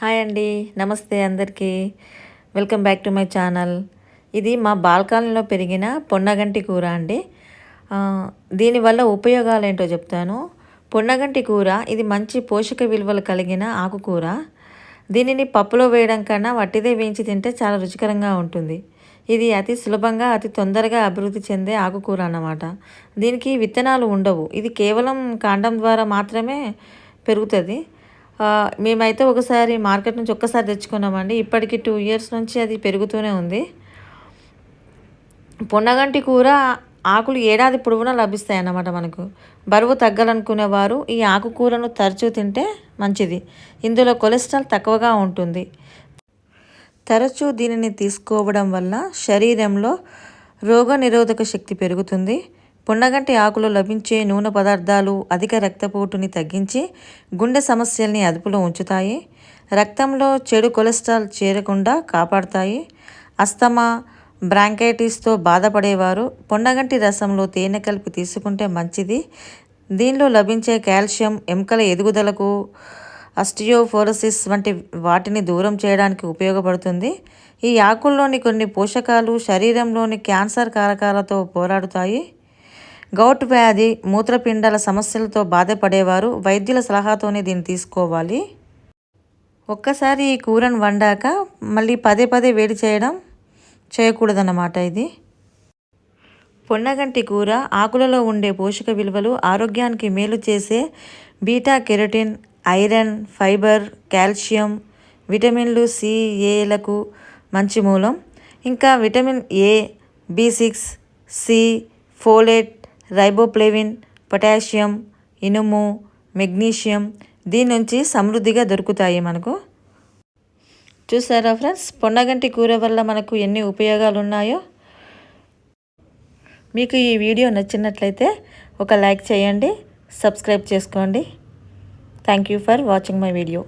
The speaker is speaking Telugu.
హాయ్ అండి. నమస్తే అందరికీ. Welcome back to my channel. ఇది మా బాల్కాలంలో పెరిగిన పొన్నగంటి కూర అండి. దీనివల్ల ఉపయోగాలు ఏంటో చెప్తాను. పొన్నగంటి కూర ఇది మంచి పోషక విలువలు కలిగిన ఆకుకూర. దీనిని పప్పులో వేయడం కన్నా వట్టిదే వేయించి తింటే చాలా రుచికరంగా ఉంటుంది. ఇది అతి సులభంగా అతి తొందరగా అభివృద్ధి చెందే ఆకుకూర అన్నమాట. దీనికి విత్తనాలు ఉండవు. ఇది కేవలం కాండం ద్వారా మాత్రమే పెరుగుతుంది. మేమైతే ఒకసారి మార్కెట్ నుంచి ఒక్కసారి తెచ్చుకున్నామండి. ఇప్పటికి టూ ఇయర్స్ నుంచి అది పెరుగుతూనే ఉంది. పొన్నగంటి కూర ఆకులు ఏడాది పొడవునా లభిస్తాయి అన్నమాట మనకు. బరువు తగ్గాలనుకునేవారు ఈ ఆకుకూరను తరచూ తింటే మంచిది. ఇందులో కొలెస్ట్రాల్ తక్కువగా ఉంటుంది. తరచూ దీనిని తీసుకోవడం వల్ల శరీరంలో రోగ నిరోధక శక్తి పెరుగుతుంది. పొన్నగంటి ఆకులో లభించే నూనె పదార్థాలు అధిక రక్తపోటుని తగ్గించి గుండె సమస్యల్ని అదుపులో ఉంచుతాయి. రక్తంలో చెడు కొలెస్ట్రాల్ చేరకుండా కాపాడతాయి. అస్తమా బ్రాంకైటిస్తో బాధపడేవారు పొన్నగంటి రసంలో తేనె కలిపి తీసుకుంటే మంచిది. దీనిలో లభించే కాల్షియం ఎముకల ఎదుగుదలకు అస్టియోఫోరసిస్ వంటి వాటిని దూరం చేయడానికి ఉపయోగపడుతుంది. ఈ ఆకుల్లోని కొన్ని పోషకాలు శరీరంలోని క్యాన్సర్ కారకాలతో పోరాడుతాయి. గౌట్ వ్యాధి మూత్రపిండాల సమస్యలతో బాధపడేవారు వైద్యుల సలహాతోనే దీన్ని తీసుకోవాలి. ఒక్కసారి ఈ కూరను వండాక మళ్ళీ పదే పదే వేడి చేయడం చేయకూడదన్నమాట ఇది. పొన్నగంటి కూర ఆకులలో ఉండే పోషక విలువలు ఆరోగ్యానికి మేలు చేసే beta carotene iron fibre calcium విటమిన్లు సిఏలకు మంచి మూలం. ఇంకా vitamin A B six C folate riboflavin potassium ఇనుము మెగ్నీషియం దీని నుంచి సమృద్ధిగా దొరుకుతాయి మనకు. చూసారా ఫ్రెండ్స్? పొన్నగంటి కూర వల్ల మనకు ఎన్ని ఉపయోగాలు ఉన్నాయో మీకు ఈ వీడియో నచ్చినట్లయితే ఒక లైక్ చేయండి సబ్స్క్రైబ్ చేసుకోండి. Thank you for watching my video.